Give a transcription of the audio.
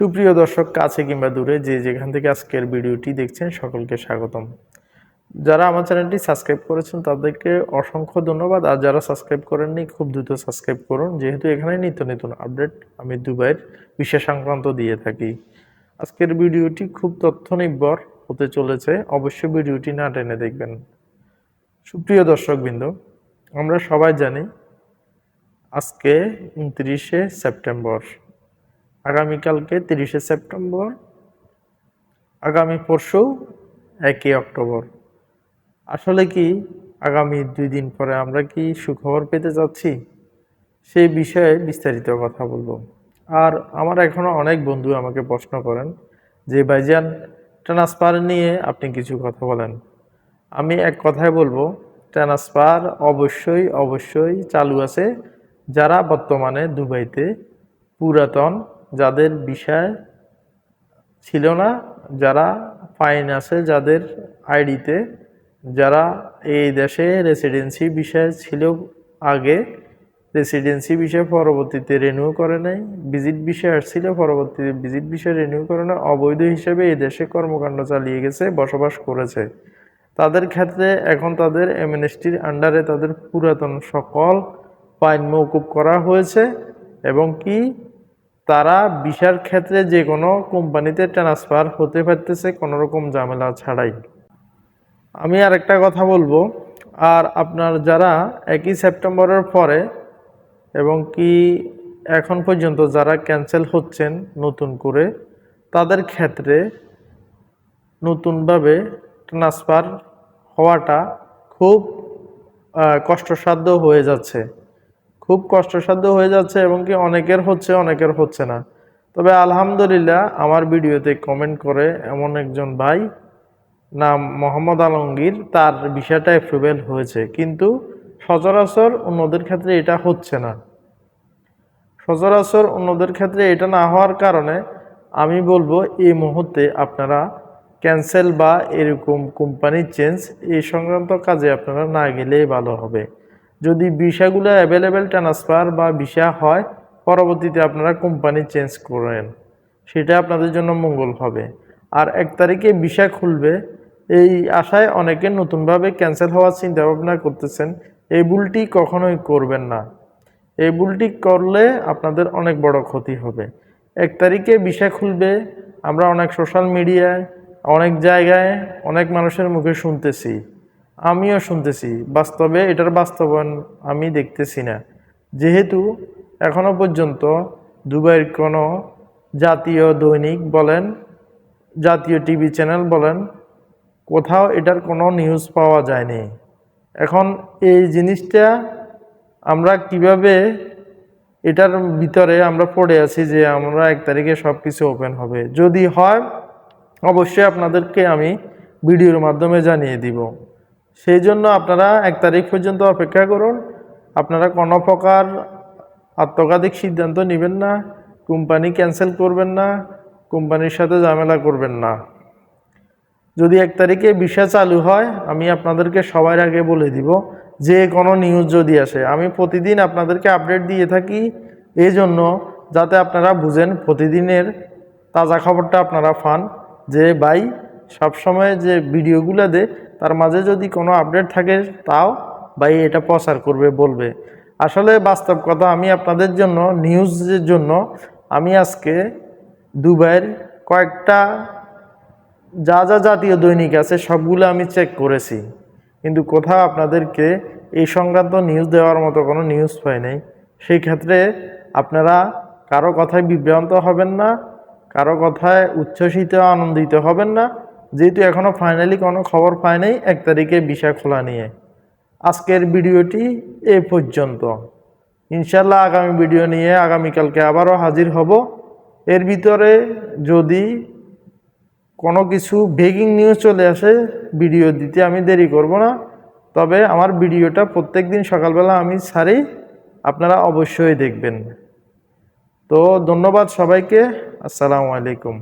সুপ্রিয় দর্শক, কাছে কিংবা দূরে যে যেখান থেকে আজকের ভিডিওটি দেখছেন, সকলকে স্বাগতম। যারা আমার চ্যানেলটি সাবস্ক্রাইব করেছেন, তাদেরকে অসংখ্য ধন্যবাদ। আর যারা সাবস্ক্রাইব করেননি, খুব দ্রুত সাবস্ক্রাইব করুন। যেহেতু এখানে নিত্য নতুন আপডেট, আমি দুবাইয়ের বিষয় সংক্রান্ত দিয়ে থাকি। আজকের ভিডিওটি খুব তথ্য নির্ভর হতে চলেছে। অবশ্যই ভিডিওটি না টেনে দেখবেন। সুপ্রিয় দর্শকবৃন্দ, আমরা সবাই জানি আজকে উনত্রিশে সেপ্টেম্বর। আগামীকালকে তিরিশে সেপ্টেম্বর, আগামী পরশু একই অক্টোবর। আসলে কি আগামী দুই দিন পরে আমরা কি সুখবর পেতে যাচ্ছি? সেই বিষয়ে বিস্তারিত কথা বলব। আর আমার এখনও অনেক বন্ধু আমাকে প্রশ্ন করেন যে, ভাইজান, ট্রান্সফার নিয়ে আপনি কিছু কথা বলেন। আমি এক কথায় বলব, ট্রান্সফার অবশ্যই অবশ্যই চালু আছে যারা বর্তমানে দুবাইতে পুরাতন যাদের বিষয় ছিল না, যারা ফাইন আছে, যাদের আইডিতে যারা এই দেশে রেসিডেন্সি বিষয় ছিল আগে রেসিডেন্সি বিষয় পরবর্তীতে রেনিউ করে নাই ভিজিট বিষয় আসছিল, পরবর্তীতে ভিজিট বিষয় রেনিউ করে না, অবৈধ হিসেবে এই দেশে কর্মকাণ্ড চালিয়ে গেছে, বসবাস করেছে। তাদের ক্ষেত্রে এখন তাদের এমএনএসটির আন্ডারে তাদের পুরাতন সকল ফাইন মৌকুব করা হয়েছে, এবং কি তারা বিশার ক্ষেত্রে যে কোনো কোম্পানিতে ট্রান্সফার হতে পারতেছে কোনো রকম ঝামেলা ছাড়াই। আমি আর একটা কথা বলব, আর আপনার যারা একই সেপ্টেম্বরের পরে এবং কি এখন পর্যন্ত যারা ক্যান্সেল হচ্ছেন নতুন করে, তাদের ক্ষেত্রে নতুনভাবে ট্রান্সফার হওয়াটা খুব কষ্টসাধ্য হয়ে যাচ্ছে। খুব কষ্টসাধ্য হয়ে যাচ্ছে এবং কি অনেকের হচ্ছে অনেকের হচ্ছে না। তবে আলহামদুলিল্লাহ আমার ভিডিওতে কমেন্ট করে এমন একজন ভাই, নাম মোহাম্মদ আলমগীর, তার বিষয়টা অ্যাপ্রুভেল হয়েছে। কিন্তু সচরাচর অন্যদের ক্ষেত্রে এটা হচ্ছে না। সচরাচর অন্যদের ক্ষেত্রে এটা না হওয়ার কারণে আমি বলব, এই মুহূর্তে আপনারা ক্যান্সেল বা এরকম কোম্পানি চেঞ্জ এই সংক্রান্ত কাজে আপনারা না গেলেই ভালো হবে। যদি ভিসাগুলো অ্যাভেলেবেল ট্রান্সফার বা ভিসা হয়, পরবর্তীতে আপনারা কোম্পানি চেঞ্জ করেন। সেটা আপনাদের জন্য মঙ্গল হবে। আর এক তারিখে ভিসা খুলবে, এই আশায় অনেকে নতুনভাবে ক্যান্সেল হওয়ার চিন্তা ভাবনা করতেছেন। এই ভুলটি কখনোই করবেন না। এই ভুলটি করলে আপনাদের অনেক বড় ক্ষতি হবে। এক তারিখে বিষয় খুলবে, আমরা অনেক সোশ্যাল মিডিয়ায় অনেক জায়গায় অনেক মানুষের মুখে শুনতেছি। আমিও শুনতেছি। বাস্তবে এটার বাস্তবায়ন আমি দেখতেছি না। যেহেতু এখনও পর্যন্ত দুবাইয়ের কোনো জাতীয় দৈনিক বলেন, জাতীয় টিভি চ্যানেল বলেন, কোথাও এটার কোনো নিউজ পাওয়া যায়নি। এখন এই জিনিসটা আমরা কীভাবে এটার ভিতরে আমরা পড়ে আছি যে আমরা এক তারিখে সব কিছু ওপেন হবে। যদি হয়, অবশ্যই আপনাদেরকে আমি ভিডিওর মাধ্যমে জানিয়ে দিব। সেই জন্য আপনারা এক তারিখ পর্যন্ত অপেক্ষা করুন। আপনারা কোনো প্রকার আত্মঘাতিক সিদ্ধান্ত নেবেন না। কোম্পানি ক্যান্সেল করবেন না। কোম্পানির সাথে ঝামেলা করবেন না। যদি এক তারিখে ভিসা চালু হয়, আমি আপনাদেরকে সবার আগে বলে দিব, যে কোনো নিউজ যদি আসে, আমি প্রতিদিন আপনাদেরকে আপডেট দিয়ে থাকি। এই জন্য যাতে আপনারা বুঝেন, প্রতিদিনের তাজা খবরটা আপনারা পান, যে ভাই, সবসময় যে ভিডিওগুলো দে তার মাঝে যদি কোনো আপডেট থাকে, তাও ভাই এটা প্রচার করবে, বলবে। আসলে বাস্তব কথা, আমি আপনাদের জন্য নিউজের জন্য, আমি আজকে দুবাইয়ের কয়েকটা, যা যা জাতীয় দৈনিক আছে, সবগুলো আমি চেক করেছি। কিন্তু কোথাও আপনাদেরকে এই সংক্রান্ত নিউজ দেওয়ার মতো কোনো নিউজ পাই নাই। সেই ক্ষেত্রে আপনারা কারও কথায় বিভ্রান্ত হবেন না, কারও কথায় উচ্ছ্বসিত, আনন্দিত হবেন না। যেহেতু এখনও ফাইনালি কোনো খবর পাই নাই, এক তারিখে বিষয় খোলা নিয়ে। আজকের ভিডিওটি এ পর্যন্ত। ইনশাল্লাহ আগামী ভিডিও নিয়ে আগামীকালকে আবারও হাজির হব। এর ভিতরে যদি কোনো কিছু ব্রেকিং নিউজ চলে আসে, ভিডিও দিতে আমি দেরি করব না। তবে আমার ভিডিওটা প্রত্যেক দিন সকালবেলা আমি ছাড়ি আপনারা অবশ্যই দেখবেন। তো ধন্যবাদ সবাইকে। আসসালামু আলাইকুম।